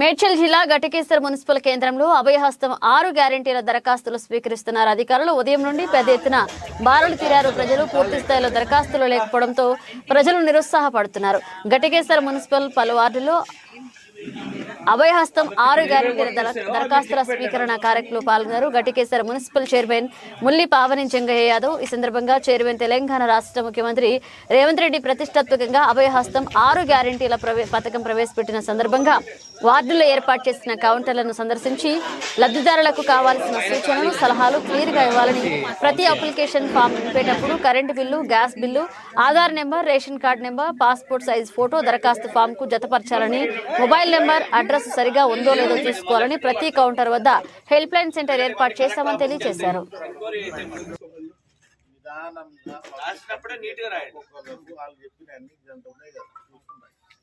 మేడ్చల్ జిల్లా ఘటకేశ్వర మున్సిపల్ కేంద్రంలో అభయహస్తం ఆరు గ్యారెంటీల దరఖాస్తులు స్వీకరిస్తున్నారు. అధికారులు ఉదయం నుండి పెద్ద ఎత్తున బారులు తీరారు. ప్రజలు పూర్తి స్థాయిలో దరఖాస్తులు లేకపోవడంతో ప్రజలు నిరుత్సాహపడుతున్నారు. ఘటకేశ్వర మున్సిపల్ పలు వార్డుల్లో అభయహస్తం ఆరు గ్యారెంటీల దర- దరఖాస్తుల స్వీకరణ కార్యక్రమంలో పాల్గొన్నారు. ఘటికేశ్వర మున్సిపల్ చైర్మన్ ముల్లి పావని చెంగయ్య యాదవ్ ఈ సందర్భంగా చైర్మన్ తెలంగాణ రాష్ట్ర ముఖ్యమంత్రి రేవంత్ రెడ్డి ప్రతిష్టాత్మకంగా అభయహస్తం ఆరు గ్యారెంటీల ప్రవే పథకం ప్రవేశపెట్టిన సందర్భంగా వార్డులో ఏర్పాటు చేసిన కౌంటర్లను సందర్శించి లబ్ధిదారులకు కావాల్సిన సూచనలు సలహాలు క్లియర్గా ఇవ్వాలని ప్రతి application form నింపేటప్పుడు current bill gas bill Aadhaar number ration card number passport size photo దరఖాస్తు ఫామ్కు జతపరచాలని మొబైల్ నెంబర్ అడ్రస్ సరిగా ఉందో లేదో చూసుకోవాలని ప్రతి కౌంటర్ వద్ద హెల్ప్ లైన్ సెంటర్ ఏర్పాటు చేశామని తెలియజేశారు. రాసినప్పుడే నీట్గా రాయండి వాళ్ళు చెప్పిన అన్ని గంట ఉన్నాయి కదా చూస్తున్నాయి.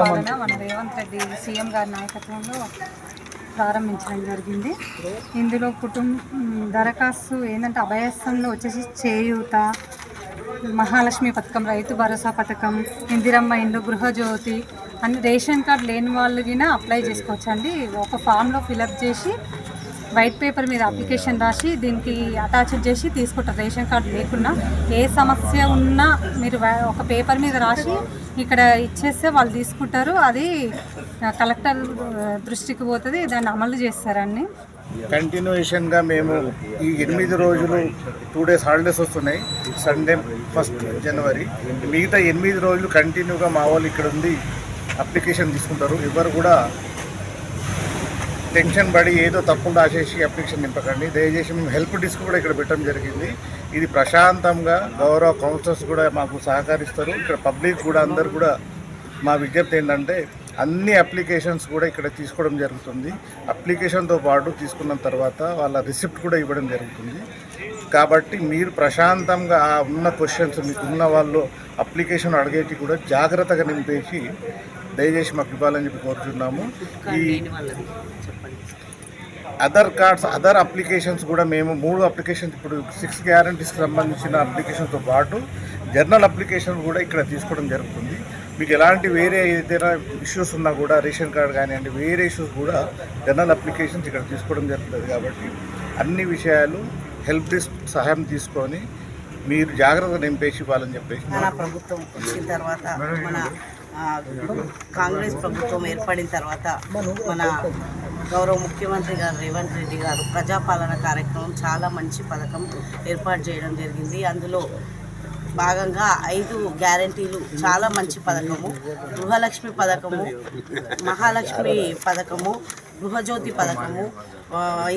పాలన మన రేవంత్ రెడ్డి సీఎం గారి నాయకత్వంలో ప్రారంభించడం జరిగింది. ఇందులో కుటుంబ దరఖాస్తు ఏంటంటే అభయస్థంలో వచ్చేసి చేయూత మహాలక్ష్మి పథకం రైతు భరోసా పథకం ఇందిరమ్మ ఇండ్లు గృహజ్యోతి అన్ని రేషన్ కార్డు లేని వాళ్ళకినా అప్లై చేసుకోవచ్చండి. ఒక ఫామ్లో ఫిలప్ చేసి వైట్ పేపర్ మీద అప్లికేషన్ రాసి దీనికి అటాచ్ చేసి తీసుకుంటారు. రేషన్ కార్డు లేకున్నా ఏ సమస్య ఉన్నా మీరు ఒక పేపర్ మీద రాసి ఇక్కడ ఇచ్చేస్తే వాళ్ళు తీసుకుంటారు. అది కలెక్టర్ దృష్టికి పోతుంది. దాన్ని అమలు చేస్తారని కంటిన్యూషన్గా మేము ఈ ఎనిమిది రోజులు టూ డేస్ హాలిడేస్ వస్తున్నాయి. సండే ఫస్ట్ జనవరి మిగతా ఎనిమిది రోజులు కంటిన్యూగా మా వాళ్ళు ఇక్కడ ఉంది అప్లికేషన్ తీసుకుంటారు. ఎవరు కూడా టెన్షన్ పడి ఏదో తప్పకుండా ఆశేసి అప్లికేషన్ నింపకండి. దయచేసి మేము హెల్ప్ డిస్క్ కూడా ఇక్కడ పెట్టడం జరిగింది. ఇది ప్రశాంతంగా గౌరవ కౌన్సిలర్స్ కూడా మాకు సహకరిస్తారు. ఇక్కడ పబ్లిక్ కూడా అందరు కూడా మా విజ్ఞప్తి ఏంటంటే అన్ని అప్లికేషన్స్ కూడా ఇక్కడ తీసుకోవడం జరుగుతుంది. అప్లికేషన్తో పాటు తీసుకున్న తర్వాత వాళ్ళ రిసిప్ట్ కూడా ఇవ్వడం జరుగుతుంది. కాబట్టి మీరు ప్రశాంతంగా ఉన్న క్వశ్చన్స్ మీకు ఉన్న వాళ్ళు అప్లికేషన్ అడిగేటి కూడా జాగ్రత్తగా నింపేసి దయచేసి మాకు ఇవ్వాలని చెప్పి కోరుతున్నాము ఈ అదర్ కార్డ్స్ అదర్ అప్లికేషన్స్ కూడా మేము మూడు అప్లికేషన్స్ ఇప్పుడు సిక్స్ గ్యారంటీస్కి సంబంధించిన అప్లికేషన్తో పాటు జర్నల్ అప్లికేషన్ కూడా ఇక్కడ తీసుకోవడం జరుగుతుంది. మీకు ఎలాంటి వేరే ఏదైనా ఇష్యూస్ ఉన్నా కూడా రేషన్ కార్డ్ కానివ్వండి వేరే ఇష్యూస్ కూడా జర్నల్ అప్లికేషన్స్ ఇక్కడ తీసుకోవడం జరుగుతుంది కాబట్టి అన్ని విషయాలు హెల్ప్ డెస్క్ సహాయం తీసుకొని మీరు జాగ్రత్తగా నింపేసి ఇవ్వాలని చెప్పేసి మన ప్రభుత్వం వచ్చిన తర్వాత మన కాంగ్రెస్ ప్రభుత్వం ఏర్పడిన తర్వాత మన గౌరవ ముఖ్యమంత్రి గారు రేవంత్ రెడ్డి గారు ప్రజాపాలన కార్యక్రమం చాలా మంచి పథకం ఏర్పాటు చేయడం జరిగింది. అందులో భాగంగా ఐదు గ్యారంటీలు చాలా మంచి పథకము. గృహలక్ష్మి పథకము మహాలక్ష్మి పథకము గృహజ్యోతి పథకము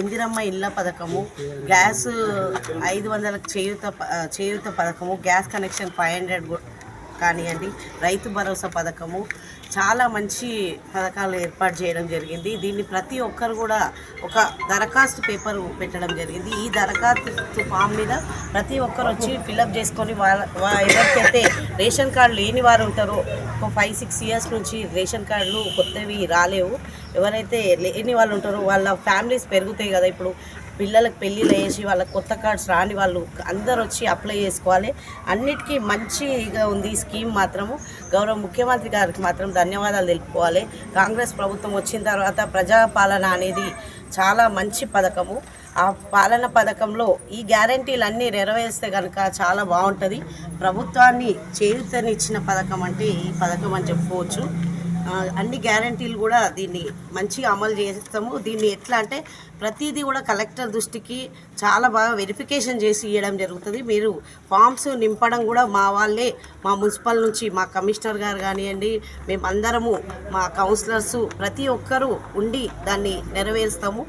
ఇందిరమ్మ ఇళ్ళ పథకము గ్యాస్ ఐదు వందలకు చేయూత చేయూత పథకము గ్యాస్ కనెక్షన్ ఫైవ్ హండ్రెడ్ కానివ్వండి రైతు భరోసా పథకము చాలా మంచి పథకాలు ఏర్పాటు చేయడం జరిగింది. దీన్ని ప్రతి ఒక్కరు కూడా ఒక దరఖాస్తు పేపర్ పెట్టడం జరిగింది. ఈ దరఖాస్తు ఫామ్ మీద ప్రతి ఒక్కరు వచ్చి ఫిలప్ చేసుకొని వాళ్ళ ఎవరికైతే రేషన్ కార్డు లేని వారు ఉంటారో ఒక ఫైవ్ సిక్స్ ఇయర్స్ నుంచి రేషన్ కార్డులు కొత్తవి రాలేవు. ఎవరైతే లేని వాళ్ళు ఉంటారో వాళ్ళ ఫ్యామిలీస్ పెరుగుతాయి కదా. ఇప్పుడు పిల్లలకు పెళ్ళిళ్ళు వేసి వాళ్ళకి కొత్త కార్డ్స్ రాని వాళ్ళు అందరు వచ్చి అప్లై చేసుకోవాలి. అన్నిటికీ మంచిగా ఉంది ఈ స్కీమ్ మాత్రము. గౌరవ ముఖ్యమంత్రి గారికి మాత్రం ధన్యవాదాలు తెలుపుకోవాలి. కాంగ్రెస్ ప్రభుత్వం వచ్చిన తర్వాత ప్రజాపాలన అనేది చాలా మంచి పథకము. ఆ పాలన పథకంలో ఈ గ్యారంటీలు అన్నీ నెరవేరిస్తే కనుక చాలా బాగుంటుంది. ప్రభుత్వాన్ని చేయూతనిచ్చిన పథకం అంటే ఈ పథకం అని చెప్పుకోవచ్చు. అన్ని గ్యారంటీలు కూడా దీన్ని మంచిగా అమలు చేస్తాము. దీన్ని ఎట్లా అంటే ప్రతిదీ కూడా కలెక్టర్ దృష్టికి చాలా బాగా వెరిఫికేషన్ చేసి ఇవ్వడం జరుగుతుంది. మీరు ఫామ్స్ నింపడం కూడా మా వాళ్ళే మా మున్సిపల్ నుంచి మా కమిషనర్ గారు కానివ్వండి మేమందరము మా కౌన్సిలర్స్ ప్రతి ఒక్కరూ ఉండి దాన్ని నెరవేరుస్తాము.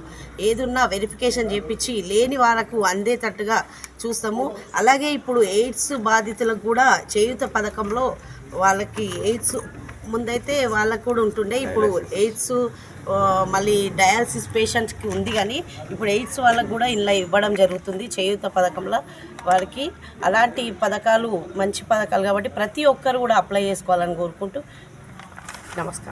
ఏదున్నా వెరిఫికేషన్ చేపించి లేని వాళ్ళకు అందేటట్టుగా చూస్తాము. అలాగే ఇప్పుడు ఎయిడ్స్ బాధితులకు కూడా చేయూత పథకంలో వాళ్ళకి ఎయిడ్స్ ముందైతే వాళ్ళకు కూడా ఉంటుండే. ఇప్పుడు ఎయిడ్స్ మళ్ళీ డయాలసిస్ పేషెంట్స్కి ఉంది కానీ ఇప్పుడు ఎయిడ్స్ వాళ్ళకు కూడా ఇలా ఇవ్వడం జరుగుతుంది చేయూత పథకంలో వారికి. అలాంటి పథకాలు మంచి పథకాలు కాబట్టి ప్రతి ఒక్కరు కూడా అప్లై చేసుకోవాలని కోరుకుంటూ నమస్కారం.